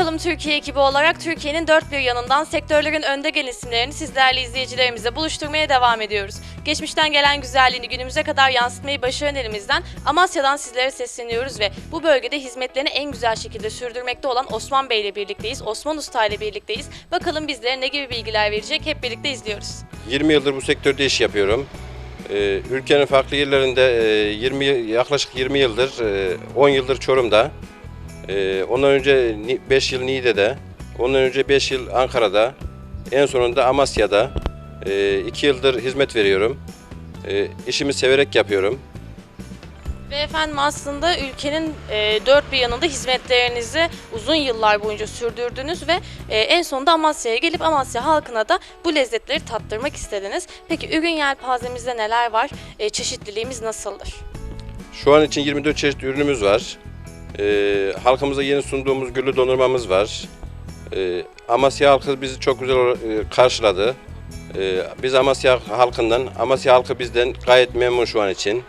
Bakalım Türkiye ekibi olarak Türkiye'nin dört bir yanından sektörlerin önde gelen isimlerini siz değerli izleyicilerimize buluşturmaya devam ediyoruz. Geçmişten gelen güzelliğini günümüze kadar yansıtmayı başaran elimizden Amasya'dan sizlere sesleniyoruz ve bu bölgede hizmetlerini en güzel şekilde sürdürmekte olan Osman Bey ile birlikteyiz. Osman Usta ile birlikteyiz. Bakalım bizlere ne gibi bilgiler verecek hep birlikte izliyoruz. 20 yıldır bu sektörde iş yapıyorum. Ee, ülkenin farklı yerlerinde e, 20 yıl- yaklaşık 20 yıldır, e, 10 yıldır Çorum'da. E, ondan önce 5 yıl Niğde'de, ondan önce 5 yıl Ankara'da, en sonunda Amasya'da 2 yıldır hizmet veriyorum. E, işimi severek yapıyorum. Ve efendim aslında ülkenin e, dört bir yanında hizmetlerinizi uzun yıllar boyunca sürdürdünüz ve e, en sonunda Amasya'ya gelip Amasya halkına da bu lezzetleri tattırmak istediniz. Peki ürün yelpazemizde neler var? E, çeşitliliğimiz nasıldır? Şu an için 24 çeşit ürünümüz var. Ee, halkımıza yeni sunduğumuz güllü dondurmamız var. Ee, Amasya halkı bizi çok güzel e, karşıladı. Ee, biz Amasya halkından, Amasya halkı bizden gayet memnun şu an için.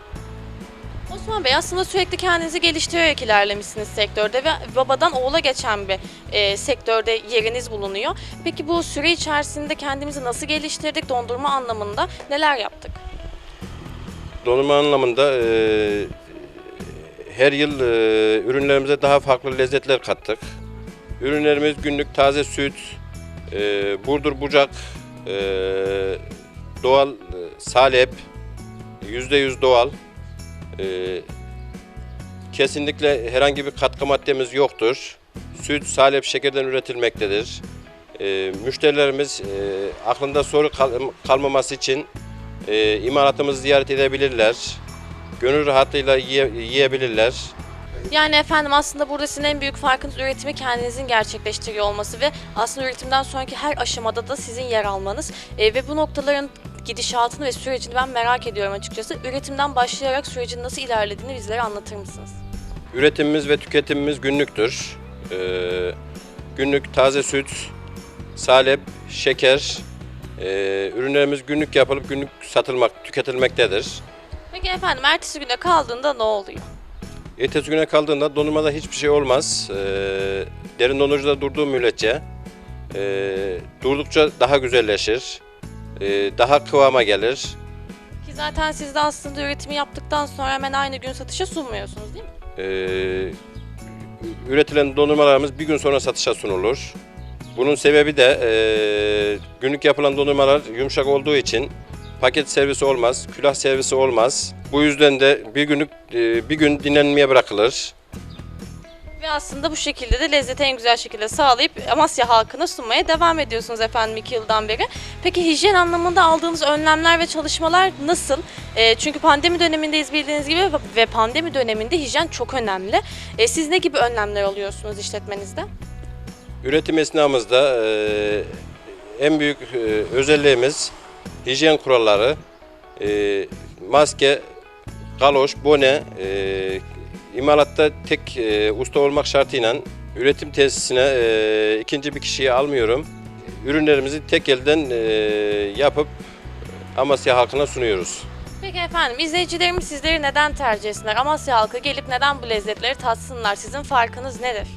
Osman Bey aslında sürekli kendinizi geliştirerek ilerlemişsiniz sektörde ve babadan oğula geçen bir e, sektörde yeriniz bulunuyor. Peki bu süre içerisinde kendimizi nasıl geliştirdik dondurma anlamında neler yaptık? Dondurma anlamında e, her yıl e, ürünlerimize daha farklı lezzetler kattık. Ürünlerimiz günlük taze süt, e, burdur bucak, e, doğal e, salep, %100 doğal. Kesinlikle herhangi bir katkı maddemiz yoktur. Süt, salep, şekerden üretilmektedir. Müşterilerimiz aklında soru kal- kalmaması için e, ziyaret edebilirler. Gönül rahatlığıyla yiye- yiyebilirler. Yani efendim aslında burada sizin en büyük farkınız üretimi kendinizin gerçekleştiriyor olması ve aslında üretimden sonraki her aşamada da sizin yer almanız E, ve bu noktaların gidişatını ve sürecini ben merak ediyorum açıkçası. Üretimden başlayarak sürecin nasıl ilerlediğini bizlere anlatır mısınız? Üretimimiz ve tüketimimiz günlüktür. E, günlük taze süt, salep, şeker, e, ürünlerimiz günlük yapılıp günlük satılmak, tüketilmektedir. Peki efendim ertesi güne kaldığında ne oluyor? Ertesi güne kaldığında dondurmada hiçbir şey olmaz. E, derin dondurucuda durduğu müddetçe e, durdukça daha güzelleşir. E, daha kıvama gelir. Ki zaten siz de aslında üretimi yaptıktan sonra hemen aynı gün satışa sunmuyorsunuz değil mi? Ee, üretilen dondurmalarımız bir gün sonra satışa sunulur. Bunun sebebi de e, günlük yapılan dondurmalar yumuşak olduğu için paket servisi olmaz, külah servisi olmaz. Bu yüzden de bir günlük e, bir gün dinlenmeye bırakılır. Ve aslında bu şekilde de lezzeti en güzel şekilde sağlayıp Amasya halkına sunmaya devam ediyorsunuz efendim iki yıldan beri. Peki hijyen anlamında aldığınız önlemler ve çalışmalar nasıl? Ee, çünkü pandemi dönemindeyiz bildiğiniz gibi ve pandemi döneminde hijyen çok önemli. Ee, siz ne gibi önlemler alıyorsunuz işletmenizde? Üretim esnamızda e, en büyük e, özelliğimiz hijyen kuralları, e, maske, galoş, bone, e, imalatta tek e, usta olmak şartıyla üretim tesisine e, ikinci bir kişiyi almıyorum. Ürünlerimizi tek elden e, yapıp Amasya halkına sunuyoruz. Peki efendim izleyicilerimiz sizleri neden tercih etsinler? Amasya halkı gelip neden bu lezzetleri tatsınlar? Sizin farkınız nedir?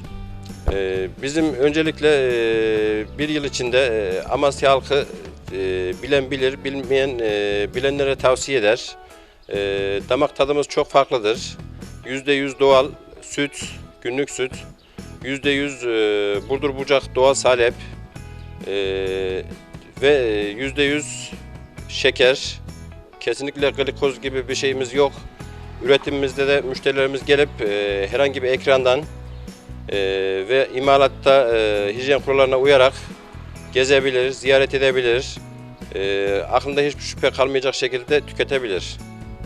Ee, Bizim öncelikle e, bir yıl içinde e, Amasya halkı e, bilen bilir, bilmeyen e, bilenlere tavsiye eder. E, Damak tadımız çok farklıdır. %100 doğal süt, günlük süt, %100 e, burdur bucak doğal salep e, ve %100 şeker. Kesinlikle glikoz gibi bir şeyimiz yok. Üretimimizde de müşterilerimiz gelip e, herhangi bir ekrandan ee, ve imalatta e, hijyen kurallarına uyarak gezebilir, ziyaret edebilir. Ee, aklında hiçbir şüphe kalmayacak şekilde tüketebilir.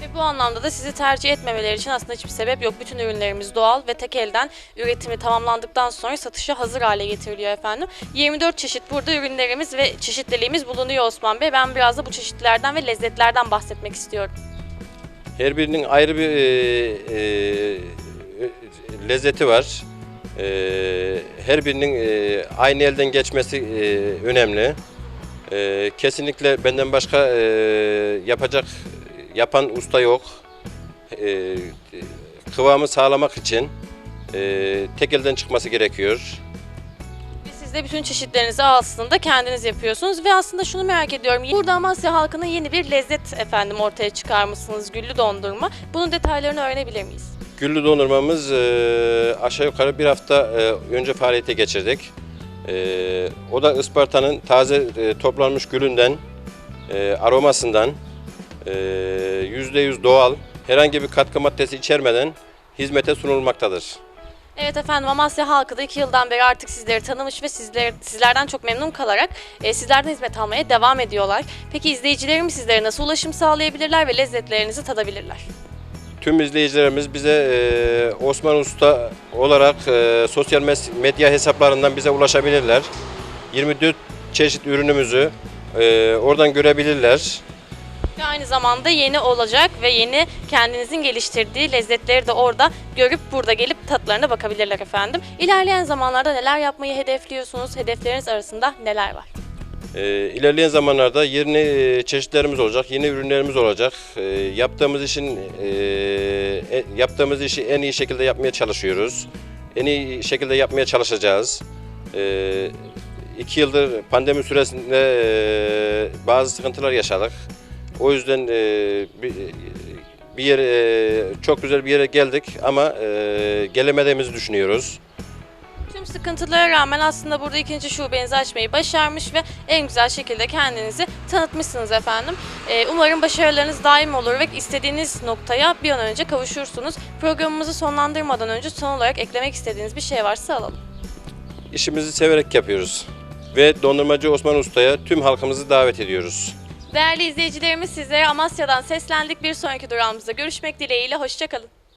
Ve bu anlamda da sizi tercih etmemeleri için aslında hiçbir sebep yok. Bütün ürünlerimiz doğal ve tek elden üretimi tamamlandıktan sonra satışa hazır hale getiriliyor efendim. 24 çeşit burada ürünlerimiz ve çeşitliliğimiz bulunuyor Osman Bey. Ben biraz da bu çeşitlerden ve lezzetlerden bahsetmek istiyorum. Her birinin ayrı bir e, e, lezzeti var. E, her birinin e, aynı elden geçmesi e, önemli. E, kesinlikle benden başka e, yapacak yapan usta yok. E, kıvamı sağlamak için e, tek elden çıkması gerekiyor. Siz de bütün çeşitlerinizi aslında kendiniz yapıyorsunuz ve aslında şunu merak ediyorum. Burada Amasya halkına yeni bir lezzet efendim ortaya çıkarmışsınız güllü dondurma. Bunun detaylarını öğrenebilir miyiz? Güllü dondurmamız e, aşağı yukarı bir hafta e, önce faaliyete geçirdik. E, o da Isparta'nın taze e, toplanmış gülünden, e, aromasından, e, %100 doğal, herhangi bir katkı maddesi içermeden hizmete sunulmaktadır. Evet efendim Amasya halkı da iki yıldan beri artık sizleri tanımış ve sizler, sizlerden çok memnun kalarak e, sizlerden hizmet almaya devam ediyorlar. Peki izleyicilerimiz sizlere nasıl ulaşım sağlayabilirler ve lezzetlerinizi tadabilirler? Tüm izleyicilerimiz bize e, Osman Usta olarak e, sosyal medya hesaplarından bize ulaşabilirler. 24 çeşit ürünümüzü e, oradan görebilirler. Ve aynı zamanda yeni olacak ve yeni kendinizin geliştirdiği lezzetleri de orada görüp burada gelip tatlarına bakabilirler efendim. İlerleyen zamanlarda neler yapmayı hedefliyorsunuz? Hedefleriniz arasında neler var? E, ilerleyen zamanlarda yeni e, çeşitlerimiz olacak, yeni ürünlerimiz olacak. E, yaptığımız işin e, e, yaptığımız işi en iyi şekilde yapmaya çalışıyoruz. En iyi şekilde yapmaya çalışacağız. E, iki yıldır pandemi süresinde bazı sıkıntılar yaşadık. O yüzden bir, yere çok güzel bir yere geldik ama gelemediğimizi düşünüyoruz. Tüm sıkıntılara rağmen aslında burada ikinci şubenizi açmayı başarmış ve en güzel şekilde kendinizi tanıtmışsınız efendim. Ee, umarım başarılarınız daim olur ve istediğiniz noktaya bir an önce kavuşursunuz. Programımızı sonlandırmadan önce son olarak eklemek istediğiniz bir şey varsa alalım. İşimizi severek yapıyoruz ve dondurmacı Osman Usta'ya tüm halkımızı davet ediyoruz. Değerli izleyicilerimiz sizlere Amasya'dan seslendik. Bir sonraki durağımızda görüşmek dileğiyle. Hoşçakalın.